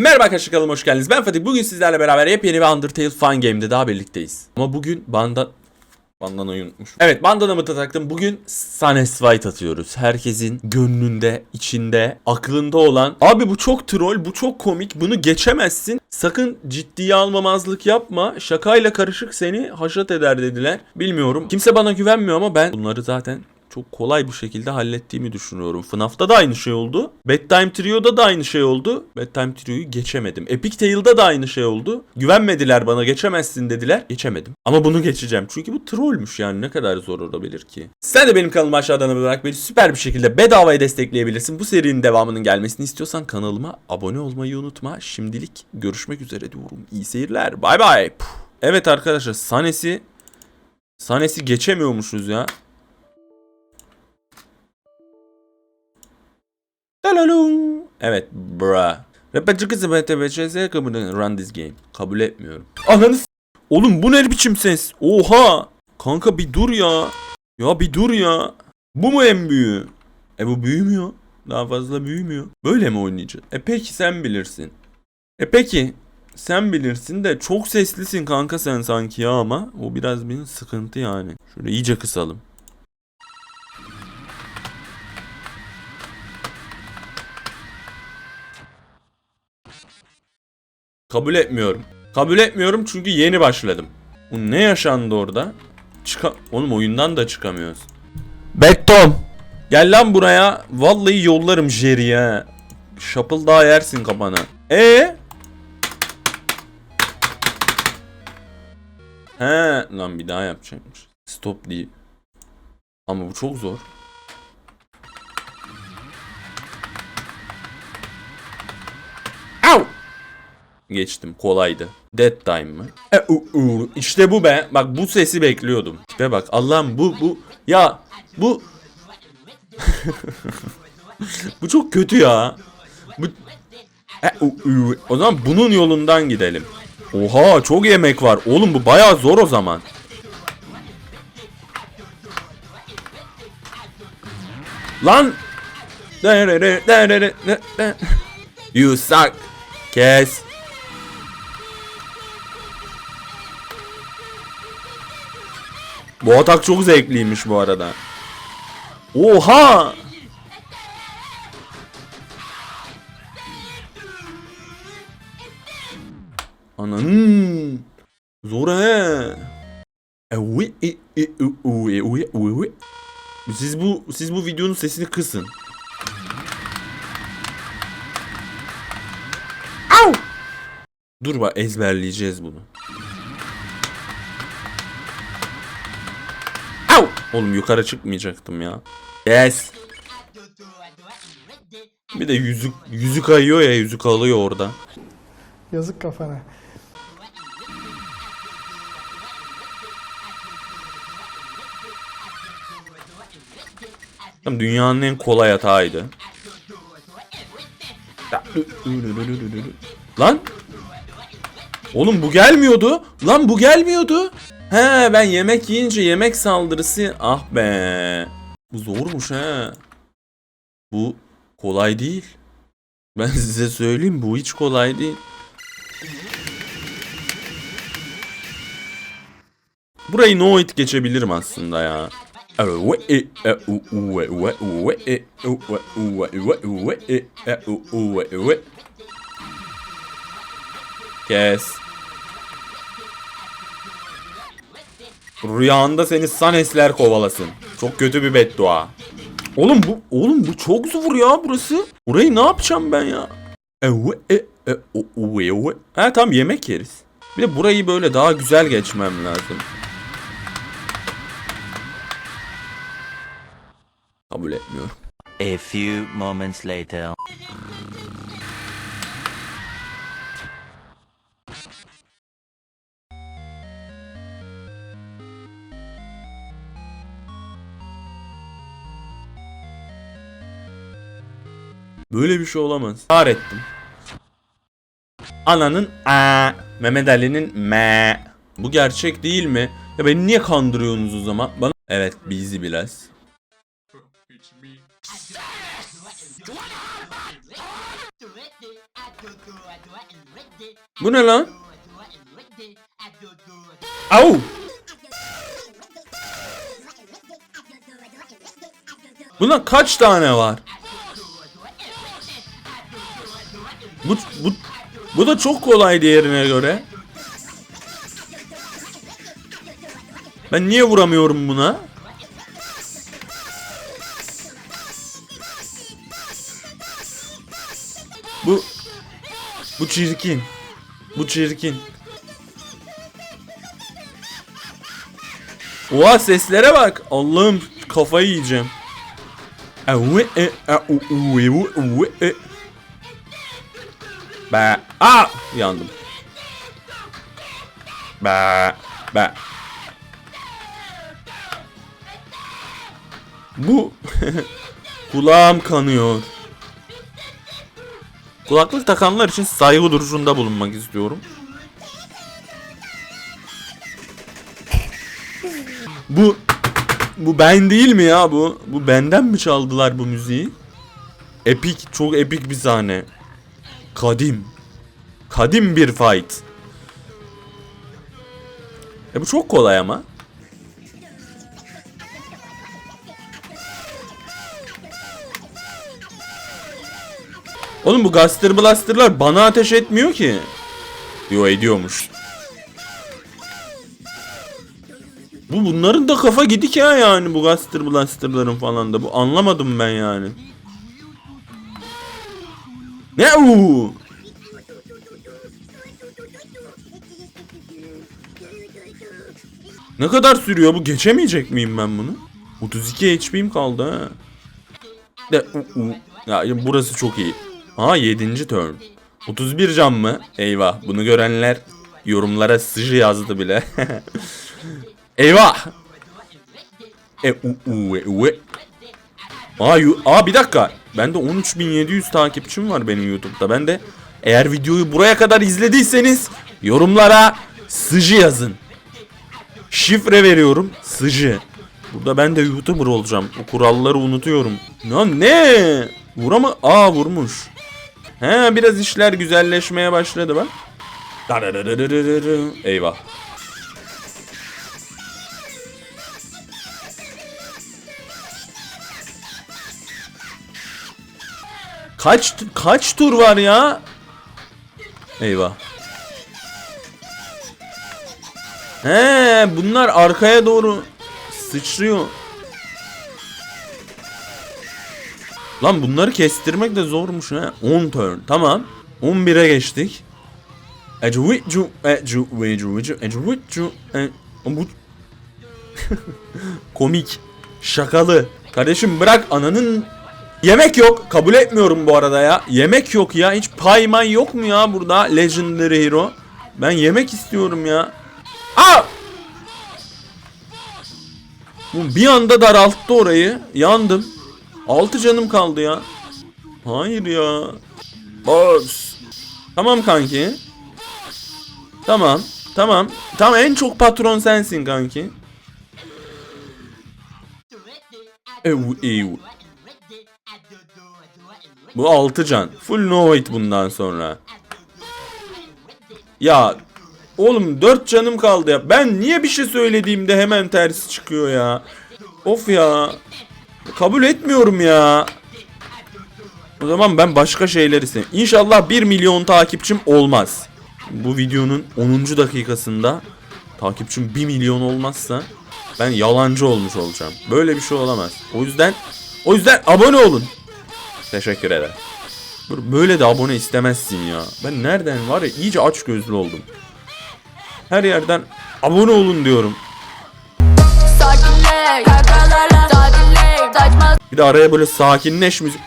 Merhaba arkadaşlar kanalıma hoş geldiniz. Ben Fatih. Bugün sizlerle beraber yepyeni bir Undertale Fun Game'de daha birlikteyiz. Ama bugün banda... Bandanayı unutmuş. Evet bandanamı da taktım. Bugün Sunes White atıyoruz. Herkesin gönlünde, içinde, aklında olan. Abi bu çok troll, bu çok komik. Bunu geçemezsin. Sakın ciddiye almamazlık yapma. Şakayla karışık seni haşat eder dediler. Bilmiyorum. Kimse bana güvenmiyor ama ben bunları zaten çok kolay bir şekilde hallettiğimi düşünüyorum. FNAF'ta da aynı şey oldu. Bedtime Trio'da da aynı şey oldu. Bedtime Trio'yu geçemedim. Epic Tale'da da aynı şey oldu. Güvenmediler bana geçemezsin dediler. Geçemedim. Ama bunu geçeceğim. Çünkü bu trollmüş yani ne kadar zor olabilir ki. Sen de benim kanalıma aşağıdan abone olarak beni süper bir şekilde bedavaya destekleyebilirsin. Bu serinin devamının gelmesini istiyorsan kanalıma abone olmayı unutma. Şimdilik görüşmek üzere diyorum. İyi seyirler. Bay bay. Evet arkadaşlar Sanes'i Sanes'i geçemiyormuşuz ya. Dalalum. Evet, bra. Run this game. Kabul etmiyorum. Ananı Oğlum bu ne biçim ses? Oha! Kanka bir dur ya. Ya bir dur ya. Bu mu en büyüğü? E bu büyümüyor. Daha fazla büyümüyor. Böyle mi oynayacağız? E peki sen bilirsin. E peki sen bilirsin de çok seslisin kanka sen sanki ya ama o biraz bir sıkıntı yani. Şöyle iyice kısalım. Kabul etmiyorum. Kabul etmiyorum çünkü yeni başladım. Bu ne yaşandı orada? Çıka Oğlum oyundan da çıkamıyoruz. Bettom. Gel lan buraya. Vallahi yollarım Jerry'e. Şapıl daha yersin kafana. E He lan bir daha yapacakmış. Stop değil. Ama bu çok zor. Geçtim kolaydı. Dead time mı? E, u, u. İşte bu be. Bak bu sesi bekliyordum. Tipe bak Allah'ım bu bu ya bu bu çok kötü ya. Bu e, u, u. O zaman bunun yolundan gidelim. Oha çok yemek var. Oğlum bu bayağı zor o zaman. Lan You suck. Kes. Bu atak çok zevkliymiş bu arada. Oha! Ananın. Zor he. E, e, e. Siz bu siz bu videonun sesini kısın. Au! Dur bak ezberleyeceğiz bunu. Oğlum yukarı çıkmayacaktım ya. Yes. Bir de yüzük yüzük kayıyor ya yüzük alıyor orada. Yazık kafana. Tam dünyanın en kolay hataydı. Lan? Oğlum bu gelmiyordu. Lan bu gelmiyordu. He ben yemek yiyince yemek saldırısı. Ah be. Bu zormuş he. Bu kolay değil. Ben size söyleyeyim bu hiç kolay değil. Burayı no hit geçebilirim aslında ya. Kes. Rüyanda seni sanesler kovalasın. Çok kötü bir beddua. Oğlum bu oğlum bu çok zor ya burası. Burayı ne yapacağım ben ya? Ha tamam yemek yeriz. Bir de burayı böyle daha güzel geçmem lazım. Kabul etmiyorum. A few moments later. Böyle bir şey olamaz. Kar ettim. Ananın a, Mehmet Ali'nin me. Bu gerçek değil mi? Ya beni niye kandırıyorsunuz o zaman? Bana Evet, bizi biraz. Bu ne lan? Au! Buna kaç tane var? Bu, bu, bu da çok kolay diğerine göre. Ben niye vuramıyorum buna? Bu bu çirkin. Bu çirkin. Oha seslere bak. Allah'ım kafayı yiyeceğim. Be. Aa! Yandım. Be. Be. Bu kulağım kanıyor. Kulaklık takanlar için saygı duruşunda bulunmak istiyorum. Bu bu ben değil mi ya bu? Bu benden mi çaldılar bu müziği? Epik, çok epik bir sahne. Kadim. Kadim bir fight. E bu çok kolay ama. Oğlum bu Gaster Blaster'lar bana ateş etmiyor ki. Yo ediyormuş. Bu bunların da kafa gidik ya yani bu Gaster Blaster'ların falan da. Bu anlamadım ben yani. Ne u? Ne kadar sürüyor bu? Geçemeyecek miyim ben bunu? 32 HP'm kaldı ha. De, u, u. Ya burası çok iyi. Ha 7. turn. 31 can mı? Eyvah. Bunu görenler yorumlara sıcı yazdı bile. Eyvah. E u u e u e. Aa, yu- aa bir dakika. Bende 13700 takipçim var benim YouTube'da. Ben de eğer videoyu buraya kadar izlediyseniz yorumlara sıcı yazın. Şifre veriyorum. Sıcı. Burada ben de YouTuber olacağım. O kuralları unutuyorum. Lan ne? Vurama... Aa vurmuş. He biraz işler güzelleşmeye başladı bak. Eyvah. Kaç kaç tur var ya? Eyvah. He, bunlar arkaya doğru sıçrıyor. Lan bunları kestirmek de zormuş ha. 10 turn. Tamam. 11'e geçtik. Ecuvicu, ecuvicu, ecuvicu, e- bu komik, şakalı. Kardeşim bırak ananın Yemek yok. Kabul etmiyorum bu arada ya. Yemek yok ya. Hiç payman yok mu ya burada? Legendary Hero. Ben yemek istiyorum ya. Aa! Bir anda daralttı orayı. Yandım. 6 canım kaldı ya. Hayır ya. Boss. Tamam kanki. Tamam. Tamam. Tamam en çok patron sensin kanki. Ev ev. Bu 6 can. Full no hit bundan sonra. Ya oğlum 4 canım kaldı ya. Ben niye bir şey söylediğimde hemen tersi çıkıyor ya. Of ya. Kabul etmiyorum ya. O zaman ben başka şeyler isteyeyim. İnşallah 1 milyon takipçim olmaz. Bu videonun 10. dakikasında takipçim 1 milyon olmazsa ben yalancı olmuş olacağım. Böyle bir şey olamaz. O yüzden o yüzden abone olun. Teşekkür ederim. Böyle de abone istemezsin ya. Ben nereden var ya iyice aç gözlü oldum. Her yerden abone olun diyorum. Bir de araya böyle sakinleş müzik.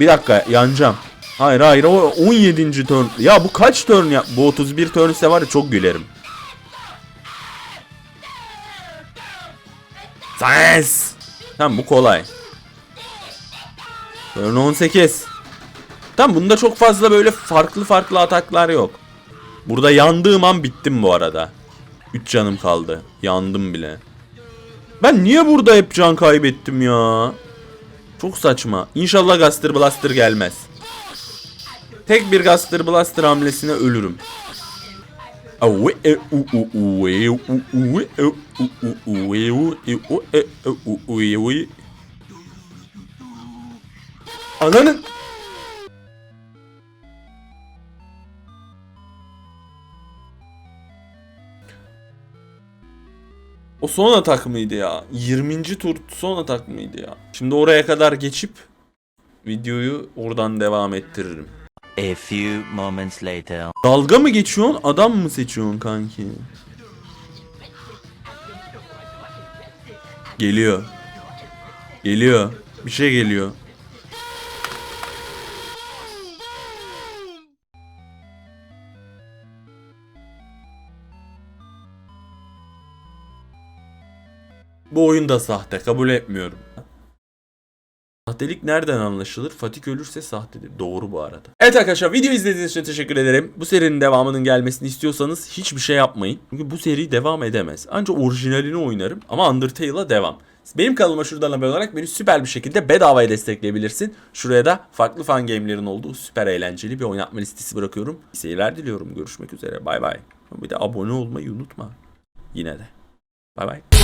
Bir dakika yanacağım. Hayır hayır o 17. turn. Ya bu kaç turn ya? Bu 31 turn ise var ya çok gülerim. Ses. Tamam bu kolay. Turn 18. Tamam bunda çok fazla böyle farklı farklı ataklar yok. Burada yandığım an bittim bu arada. 3 canım kaldı. Yandım bile. Ben niye burada hep can kaybettim ya? Çok saçma. İnşallah Gaster Blaster gelmez. Tek bir Guster Blaster hamlesine ölürüm. Ananın O son atak mıydı ya? 20. tur son atak mıydı ya? Şimdi oraya kadar geçip videoyu oradan devam ettiririm. A few moments later. Dalga mı geçiyorsun, adam mı seçiyorsun kanki? Geliyor. Geliyor. Bir şey geliyor. Bu oyun da sahte. Kabul etmiyorum. Sahtelik nereden anlaşılır? Fatik ölürse sahtedir. Doğru bu arada. Evet arkadaşlar video izlediğiniz için teşekkür ederim. Bu serinin devamının gelmesini istiyorsanız hiçbir şey yapmayın. Çünkü bu seri devam edemez. Ancak orijinalini oynarım ama Undertale'a devam. Benim kanalıma şuradan abone olarak beni süper bir şekilde bedavaya destekleyebilirsin. Şuraya da farklı fan game'lerin olduğu süper eğlenceli bir oynatma listesi bırakıyorum. İyi seyirler diliyorum. Görüşmek üzere. Bay bay. Bir de abone olmayı unutma. Yine de. Bay bay.